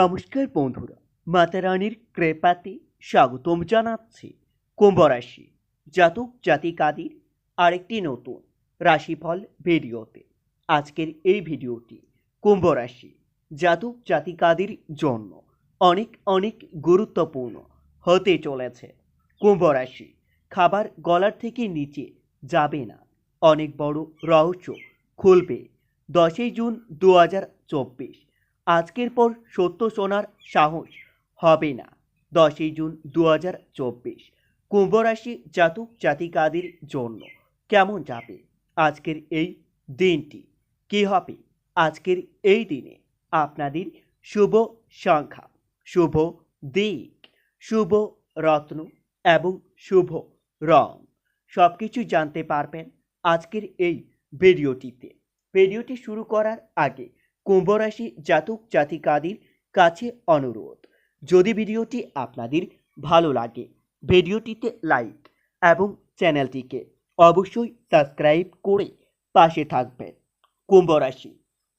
নমস্কার বন্ধুরা, মাতা রানীর কৃপাতে স্বাগতম জানাচ্ছি কুম্ভ রাশি জাতক জাতিকাদের আরেকটি নতুন রাশিফল ভিডিওতে। আজকের এই ভিডিওটি কুম্ভ রাশি জাতক জাতিকাদের জন্য অনেক অনেক গুরুত্বপূর্ণ হতে চলেছে। কুম্ভ রাশি খাবার গলার থেকে নিচে যাবে না, অনেক বড় রহস্য খুলবে। দশই জুন দু হাজার চব্বিশ আজকের পর সত্য শোনার সাহস হবে না। দশই জুন দু হাজার চব্বিশ, কুম্ভ রাশি জাতক জাতিকাদের জন্য কেমন যাবে? আজকের এই দিনটি কি হবে? আজকের এই দিনে আপনাদের শুভ সংখ্যা, শুভ দিক, শুভ রত্ন এবং শুভ রং সব কিছু জানতে পারবেন আজকের এই ভিডিওটিতে। ভিডিওটি শুরু করার আগে কুম্ভ রাশি জাতক জাতিকাদের কাছে অনুরোধ। যদি ভিডিওটি আপনাদের ভালো লাগে, ভিডিওটিতে লাইক এবং চ্যানেলটিকে অবশ্যই সাবস্ক্রাইব করে পাশে থাকবেন। কুম্ভ রাশি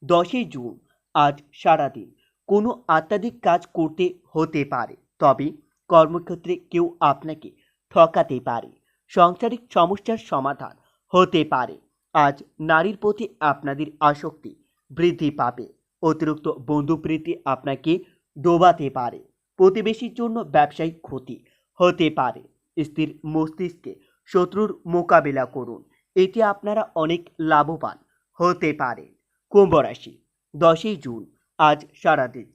দশই জুন, আজ সারাদিন কোনো আত্মাধিক কাজ করতে হতে পারে, তবে কর্মক্ষেত্রে কেউ আপনাকে ঠকাতে পারে, সাংসারিক সমস্যার সমাধান হতে পারে। আজ নারীর প্রতি আপনাদের আসক্তি বৃদ্ধি পাবে। অতিরিক্ত বন্ধুপ্রীতি আপনাকে ডোবাতে পারে। প্রতিবেশীর জন্য ব্যবসায়িক ক্ষতি হতে পারে। স্ত্রীর মস্তিষ্কে শত্রুর মোকাবিলা করুন। এতে আপনারা অনেক লাভবান হতে পারে কুম্ভ রাশি, দশই জুন, আজ সারাদিন।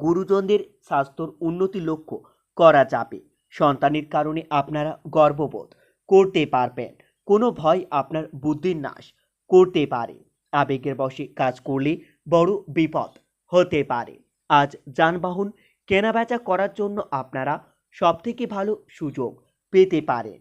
গুরুজনদের স্বাস্থ্যর উন্নতি লক্ষ্য করা যাবে। সন্তানের কারণে আপনারা গর্ববোধ করতে পারবেন। কোনো ভয় আপনার বুদ্ধির নাশ করতে পারে। আবেগের বশে কাজ করলে বড় বিপদ হতে পারে। আজ যানবাহন কেনাবেচা করার জন্য আপনারা সবথেকে ভালো সুযোগ পেতে পারেন।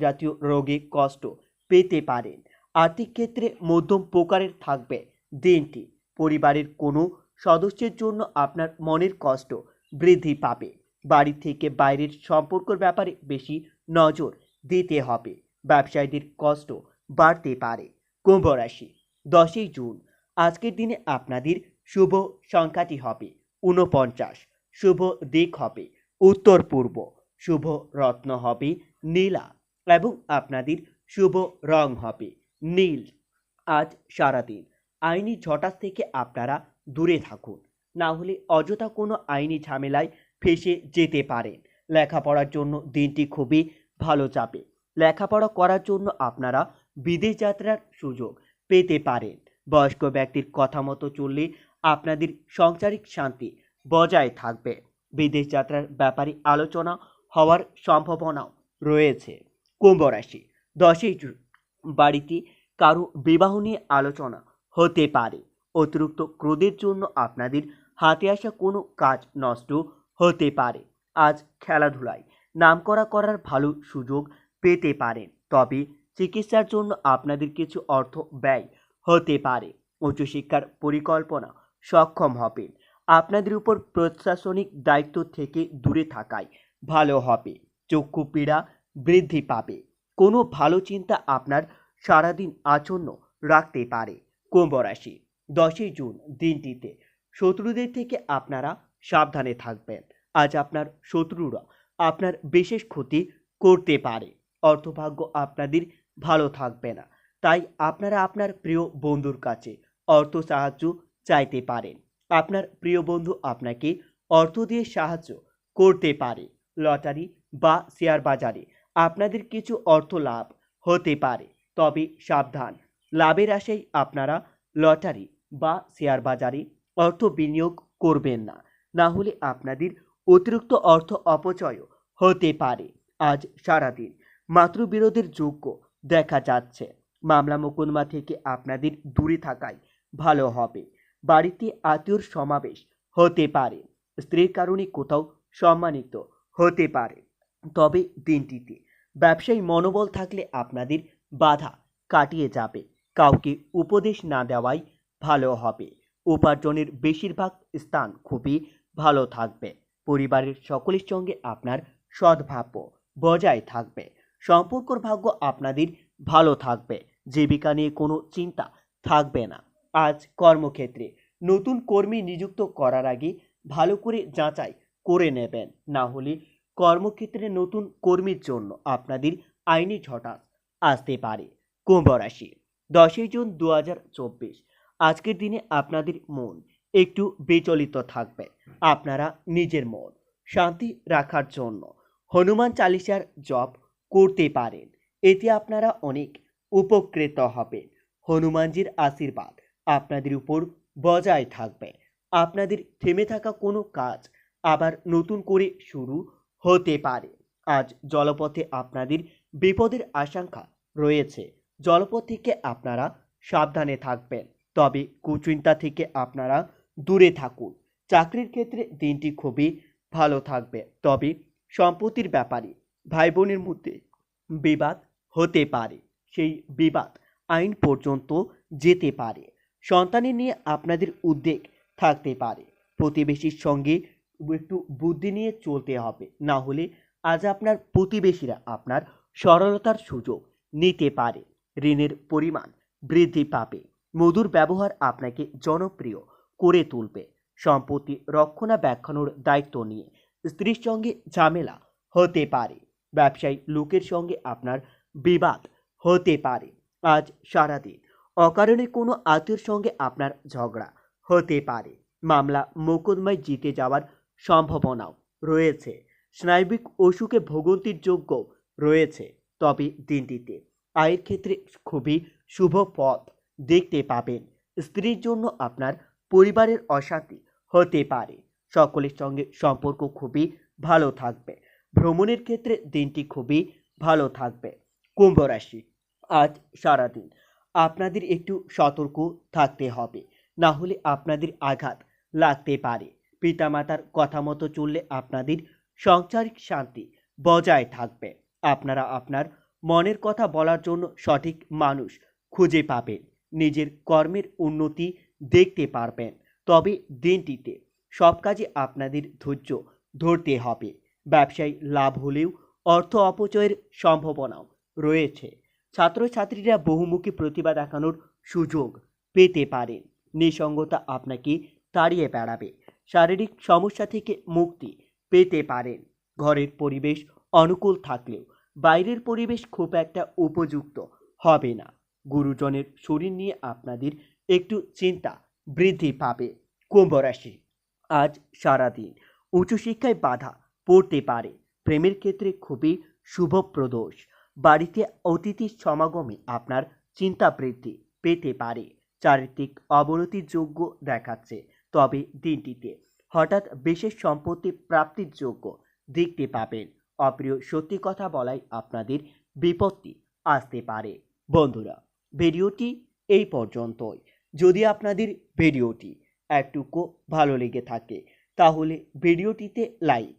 জাতীয় রোগে কষ্ট পেতে পারেন। আর্থিক ক্ষেত্রে মধ্যম প্রকারের থাকবে দিনটি। পরিবারের কোনো সদস্যের জন্য আপনার মনের কষ্ট বৃদ্ধি পাবে। বাড়ি থেকে বাইরের সম্পর্কের ব্যাপারে বেশি নজর দিতে হবে। ব্যবসায়ীদের কষ্ট বাড়তে পারে। কুম্ভ রাশি দশই জুন। আজকের দিনে আপনাদের শুভ সংখ্যাটি হবে ঊনপঞ্চাশ। শুভ দিক হবে উত্তর পূর্ব। শুভ রত্ন হবে নীলা এবং আপনাদের শুভ রং হবে নীল। আজ সারাদিন আইনি ঝটাস থেকে আপনারা দূরে থাকুন। না হলে অযথা কোনো আইনি ঝামেলায় ফেসে যেতে পারেন। লেখাপড়ার জন্য দিনটি খুবই ভালো যাবে। লেখাপড়া করার জন্য আপনারা বিদেশ যাত্রার সুযোগ পেতে পারেন। বয়স্ক ব্যক্তির কথা মতো চললে আপনাদের সাংসারিক শান্তি বজায় থাকবে। বিদেশ যাত্রার ব্যাপারে আলোচনা হওয়ার সম্ভাবনাও রয়েছে। কুম্ভ রাশি, দশই জুন। বাড়িতে কারও বিবাহ নিয়ে আলোচনা হতে পারে। অতিরিক্ত ক্রোধের জন্য আপনাদের হাতে আসা কোনো কাজ নষ্ট হতে পারে। আজ খেলাধুলায় নামকরা করার ভালো সুযোগ পেতে পারেন। তবে চিকিৎসার জন্য আপনাদের কিছু অর্থ ব্যয় হতে পারে। উচ্চশিক্ষার পরিকল্পনা সক্ষম হবেন। আপনাদের উপর প্রশাসনিক দায়িত্ব থেকে দূরে থাকায় ভালো হবে। চক্ষু পীড়া বৃদ্ধি পাবে। কোনো ভালো চিন্তা আপনার সারাদিন আচন্ন রাখতে পারে। কুম্ভ রাশি, দশই জুন দিনটিতে শত্রুদের থেকে আপনারা সাবধানে থাকবেন। আজ আপনার শত্রুরা আপনার বিশেষ ক্ষতি করতে পারে। অর্থভাগ্য আপনাদের ভালো থাকবে না। তাই আপনারা আপনার প্রিয় বন্ধুর কাছে অর্থ সাহায্য চাইতে পারেন। আপনার প্রিয় বন্ধু আপনাকে অর্থ দিয়ে সাহায্য করতে পারে লটারি বা শেয়ার বাজারে। আপনাদের কিছু অর্থ লাভ হতে পারে, তবে সাবধান। লাভের আশায় আপনারা লটারি বা শেয়ার বাজারে অর্থ বিনিয়োগ করবেন না। না হলে আপনাদের অতিরিক্ত অর্থ অপচয় হতে পারে আজ সারাদিন। মাতৃবিরোধের যোগ্য দেখা যাচ্ছে। মামলা মোকদ্দমা থেকে আপনাদের দূরে থাকাই ভালো হবে। বাড়িতে আত্মীয়র সমাবেশ হতে পারে। স্ত্রীর কারণে কোথাও সম্মানিত হতে পারে। তবে দিনটিতে ব্যবসায়ী মনোবল থাকলে আপনাদের বাধা কাটিয়ে যাবে। কাউকে উপদেশ না দেওয়াই ভালো হবে। উপার্জনের বেশিরভাগ স্থান খুবই ভালো থাকবে। পরিবারের সকলের সঙ্গে আপনার সদ্ভাব্য বজায় থাকবে। সম্পর্কর ভাগ্য আপনাদের ভালো থাকবে। জীবিকা নিয়ে কোনো চিন্তা থাকবে না। আজ কর্মক্ষেত্রে নতুন কর্মী নিযুক্ত করার আগে ভালো করে যাচাই করে নেবেন। না হলে কর্মক্ষেত্রে নতুন কর্মীর জন্য আপনাদের আইনি ঝটাস আসতে পারে। কুম্ভ রাশি, দশই জুন দু আজকের দিনে আপনাদের মন একটু বিচলিত থাকবে। আপনারা নিজের মন শান্তি রাখার জন্য হনুমান চালিসার জপ করতে পারেন। এতে আপনারা অনেক উপকৃত হবেন। হনুমানজির আশীর্বাদ আপনাদের উপর বজায় থাকবে। আপনাদের থেমে থাকা কোনো কাজ আবার নতুন করে শুরু হতে পারে। আজ জলপথে আপনাদের বিপদের আশঙ্কা রয়েছে। জলপথ থেকে আপনারা সাবধানে থাকবেন। তবে কুচিন্তা থেকে আপনারা দূরে থাকুন। চাকরির ক্ষেত্রে দিনটি খুবই ভালো থাকবে। তবে সম্পত্তির ব্যাপারে ভাই বোনের মধ্যে বিবাদ হতে পারে। সেই বিবাদ আইন পর্যন্ত যেতে পারে। সন্তানের নিয়ে আপনাদের উদ্বেগ থাকতে পারে। প্রতিবেশীর সঙ্গে একটু বুদ্ধি নিয়ে চলতে হবে। না হলে আজ আপনার প্রতিবেশীরা আপনার সরলতার সুযোগ নিতে পারে। ঋণের পরিমাণ বৃদ্ধি পাবে। মধুর ব্যবহার আপনাকে জনপ্রিয় করে তুলবে। সম্পত্তি রক্ষণাবেক্ষণের দায়িত্ব নিয়ে স্ত্রীর সঙ্গে ঝামেলা হতে পারে। ব্যবসায়ী লোকের সঙ্গে আপনার বিবাদ হতে পারে। আজ সারাদিন অকারণে কোনো আত্মীয়র সঙ্গে আপনার ঝগড়া হতে পারে। মামলা মোকদ্দমায় জিতে যাওয়ার সম্ভাবনাও রয়েছে। স্নায়বিক অসুখে ভোগন্তির যোগ্য রয়েছে তবে দিনটিতে। আয়ের ক্ষেত্রে খুবই শুভ পথ দেখতে পাবেন। স্ত্রীর জন্য আপনার পরিবারের অশান্তি হতে পারে। সকলের সঙ্গে সম্পর্ক খুবই ভালো থাকবে। ভ্রমণের ক্ষেত্রে দিনটি খুবই ভালো থাকবে। কুম্ভ রাশি, আজ সারাদিন আপনাদের একটু সতর্ক থাকতে হবে। না হলে আপনাদের আঘাত লাগতে পারে। পিতামাতার কথা মতো চললে আপনাদের সাংসারিক শান্তি বজায় থাকবে। আপনারা আপনার মনের কথা বলার জন্য সঠিক মানুষ খুঁজে পাবেন। নিজের কর্মের উন্নতি দেখতে পারবেন। তবে দিনটিতে সব কাজে আপনাদের ধৈর্য ধরতে হবে। ব্যবসায় লাভ হলেও অর্থ অপচয়ের সম্ভাবনাও রয়েছে। ছাত্রছাত্রীরা বহুমুখী প্রতিভা দেখানোর সুযোগ পেতে পারেন নিঃসঙ্গতা আপনাকে তাড়িয়ে বেড়াবে। শারীরিক সমস্যা থেকে মুক্তি পেতে পারেন। ঘরের পরিবেশ অনুকূল থাকলেও বাইরের পরিবেশ খুব একটা উপযুক্ত হবে না। গুরুজনের শরীর নিয়ে আপনাদের একটু চিন্তা বৃদ্ধি পাবে। কুম্ভ রাশি আজ সারাদিন উচ্চশিক্ষায় বাধা পড়তে পারে। প্রেমের ক্ষেত্রে খুবই শুভপ্রদোষ। বাড়িতে অতিথির সমাগমে আপনার চিন্তা বৃদ্ধি পেতে পারে। চারিত্রিক অবনতির যোগ্য দেখাচ্ছে তবে দিনটিতে। হঠাৎ বিশেষ সম্পত্তি প্রাপ্তির যোগ্য দেখতে পাবেন। অপ্রিয় সত্যি কথা বলাই আপনাদের বিপত্তি আসতে পারে। বন্ধুরা, ভিডিওটি এই পর্যন্তই। যদি আপনাদের ভিডিওটি একটুকু ভালো লেগে থাকে, তাহলে ভিডিওটিতে লাইক